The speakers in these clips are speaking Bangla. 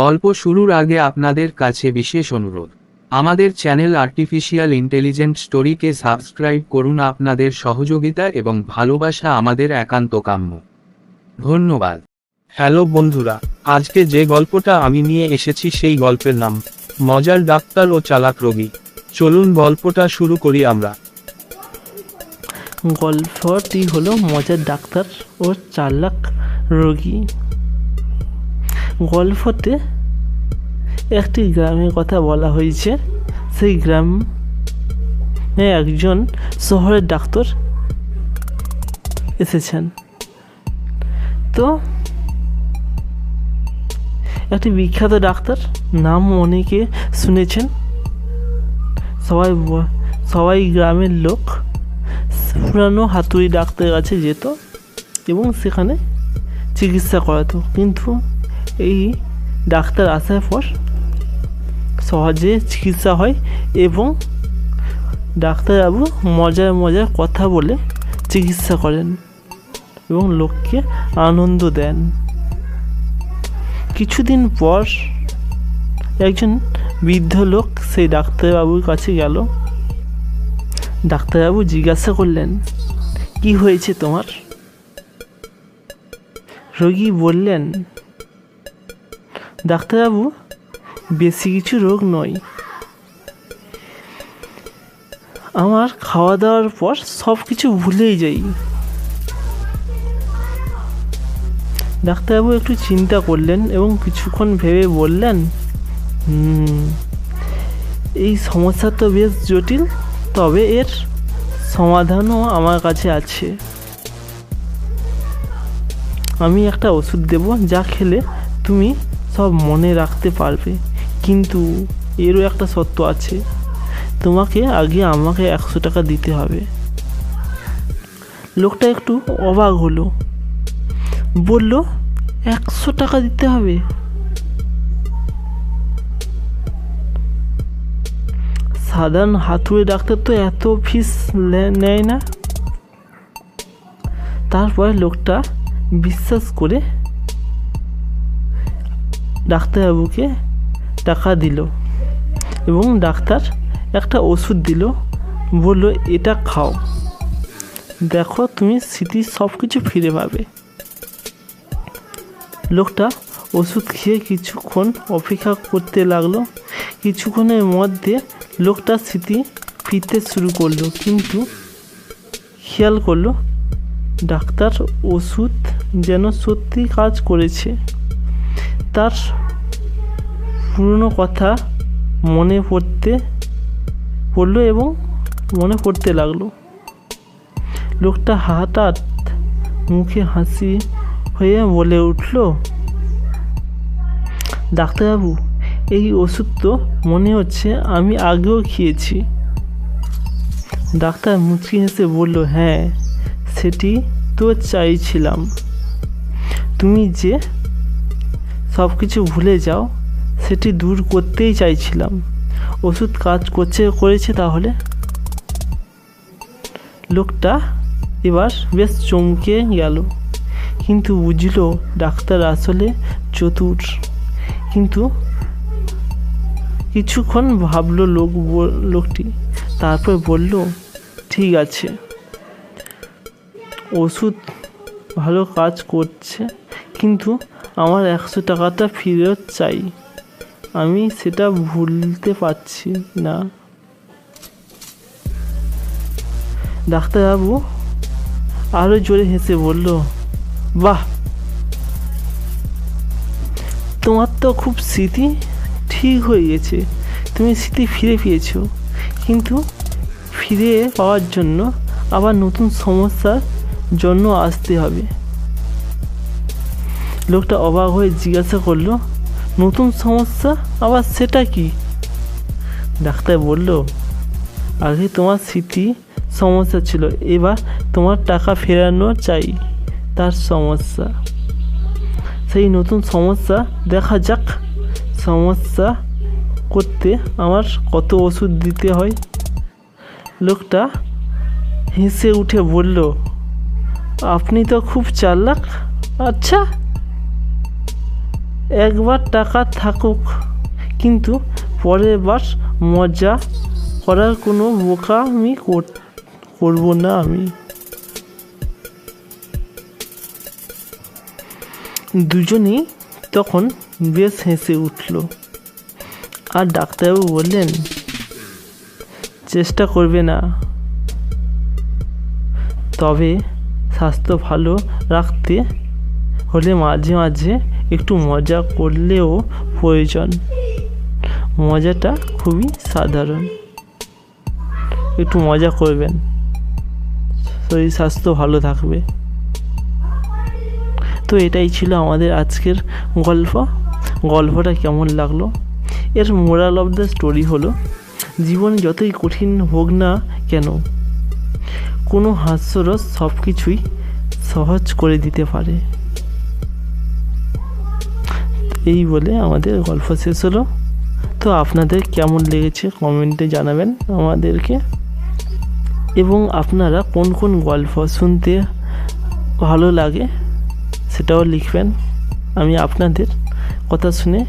গল্প শুরুর আগে আপনাদের কাছে বিশেষ অনুরোধ। আমাদের চ্যানেল আর্টিফিশিয়াল ইন্টেলিজেন্ট স্টোরিকে সাবস্ক্রাইব করুন আপনাদের সহযোগিতা এবং ভালোবাসা আমাদের একান্ত কাম্য। ধন্যবাদ। হ্যালো বন্ধুরা, আজকে যে গল্পটা আমি নিয়ে এসেছি সেই গল্পের নাম, মজার ডাক্তার ও চালাক রোগী। চলুন গল্পটা শুরু করি আমরা। গল্পটি হলো মজার ডাক্তার ও চালাক রোগী। গল্পতে একটি গ্রামের কথা বলা হয়েছে। সেই গ্রামে একজন শহরের ডাক্তার এসেছেন। তো একটি বিখ্যাত ডাক্তার নাম অনেকে শুনেছেন। সবাই সবাই গ্রামের লোক। পুরানো হাতুড়ি ডাক্তারের কাছে যেত এবং সেখানে চিকিৎসা করাতো। কিন্তু এই ডাক্তার আসার পর সহজে চিকিৎসা হয় এবং ডাক্তারবাবু মজার মজার কথা বলে চিকিৎসা করেন এবং লোককে আনন্দ দেন। কিছুদিন পর একজন বৃদ্ধ লোক সেই ডাক্তারবাবুর কাছে গেল। ডাক্তারবাবু জিজ্ঞাসা করলেন, কি হয়েছে তোমার? রোগী বললেন, ডাক্তারবাবু বেশি কিছু রোগ নয়। আমার খাওয়া দাওয়ার পর সব কিছু ভুলেই যাই। ডাক্তারবাবু একটু চিন্তা করলেন এবং কিছুক্ষণ ভেবে বললেন "হুম, এই সমস্যা তো বেশ জটিল তবে এর সমাধানও আমার কাছে আছে। আমি একটা ওষুধ দেব যা খেলে তুমি সব মনে রাখতে পারবে। কিন্তু এরও একটা সত্য আছে। তোমাকে আগে আমাকে একশো টাকা দিতে হবে। লোকটা একটু অবাক হলো। বলল, একশো টাকা দিতে হবে? সাধারণ হাতুড়ে ডাক্তার তো এত ফিস নেয় না। তারপরে লোকটা বিশ্বাস করে ডাক্তারবাবুকে টাকা দিল এবং ডাক্তার একটা ওষুধ দিল, বলল, এটা খাও। দেখো, তুমি স্মৃতি সব কিছু ফিরে পাবে। লোকটা ওষুধ খেয়ে কিছুক্ষণ অপেক্ষা করতে লাগল। কিছুক্ষণের মধ্যে লোকটা স্মৃতি ফিরতে শুরু করল, কিন্তু খেয়াল করল, ডাক্তার ওষুধ যেন সত্যি কাজ করেছে। তার পুরনো কথা মনে পড়তে, পড়ল এবং মনে পড়তে লাগল। লোকটা হঠাৎ মুখে হাসি হয়ে বলে উঠল, ডাক্তারবাবু, এই ওষুধ তো মনে হচ্ছে আমি আগেও খেয়েছি। ডাক্তার মুচকি হেসে বলল হ্যাঁ সেটি তো চাইছিলাম। তুমি যে সব কিছু ভুলে যাও সেটি দূর করতেই চাইছিলাম। ওষুধ কাজ করছে, করেছে তাহলে? লোকটা এবার বেশ চমকে গেল। কিন্তু বুঝলো ডাক্তার আসলে চতুর। কিন্তু কিছুক্ষণ ভাবলো লোক লোকটি। তারপর বলল, ঠিক আছে। ওষুধ ভালো কাজ করছে, কিন্তু আমার একশো টাকাটা ফেরত চাই। আমি সেটা ভুলতে পারছি না। ডাক্তারবাবু আরও জোরে হেসে বলল, বাহ! তোমার তো খুব স্মৃতি ঠিক হয়ে গেছে। তুমি স্মৃতি ফিরে পেয়েছ। কিন্তু ফিরে পাওয়ার জন্য আবার নতুন সমস্যার জন্য আসতে হবে। লোকটা অবাক হয়ে জিজ্ঞাসা করল নতুন সমস্যা, আবার সেটা কি? ডাক্তার বলল, আগে তোমার স্মৃতি সমস্যা ছিল, এবার তোমার টাকা ফেরানো চাই, তার সমস্যা। সেই নতুন সমস্যা দেখা যাক, সমস্যা করতে আমার কত ওষুধ দিতে হয়। লোকটা হেসে উঠে বলল, আপনি তো খুব চালাক আচ্ছা একবার টাকা থাকুক, কিন্তু পরের বার মজা করার কোনো বোকামি কর- করব না আমি। দুজনেই তখন বেশ হেসে উঠল। আর ডাক্তারবাবু বললেন, চেষ্টা করবে না। তবে স্বাস্থ্য ভালো রাখতে হলে মাঝে মাঝে একটু মজা করলেও প্রয়োজন। মজাটা খুবই সাধারণ। একটু মজা করবেন। শরীর স্বাস্থ্য ভালো থাকবে। তো এটাই ছিল আমাদের আজকের গল্প। গল্পটা কেমন লাগল? এর মোরাল অফ দ্য স্টোরি হলো, জীবন যতই কঠিন হোক না কেন, কোনো হাস্যরস সব কিছুই সহজ করে দিতে পারে। এই বলে আমাদের গল্প শেষ হলো। তো আপনাদের কেমন লেগেছে কমেন্টে জানাবেন আমাদেরকে। এবং আপনারা কোন কোন গল্প শুনতে ভালো লাগে সেটাও লিখবেন। আমি আপনাদের কথা শুনে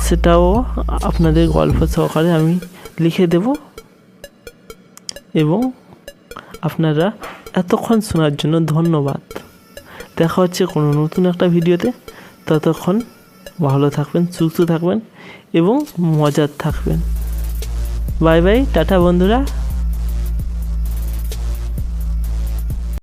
সেটাও আপনাদের গল্প সহকারে আমি লিখে দেব। এবং আপনারা এতক্ষণ শোনার জন্য ধন্যবাদ। দেখা হচ্ছে কোনো নতুন একটা ভিডিওতে। ততক্ষণ ভালো থাকবেন সুস্থ থাকবেন এবং মজার থাকবেন। বাই বাই টাটা বন্ধুরা।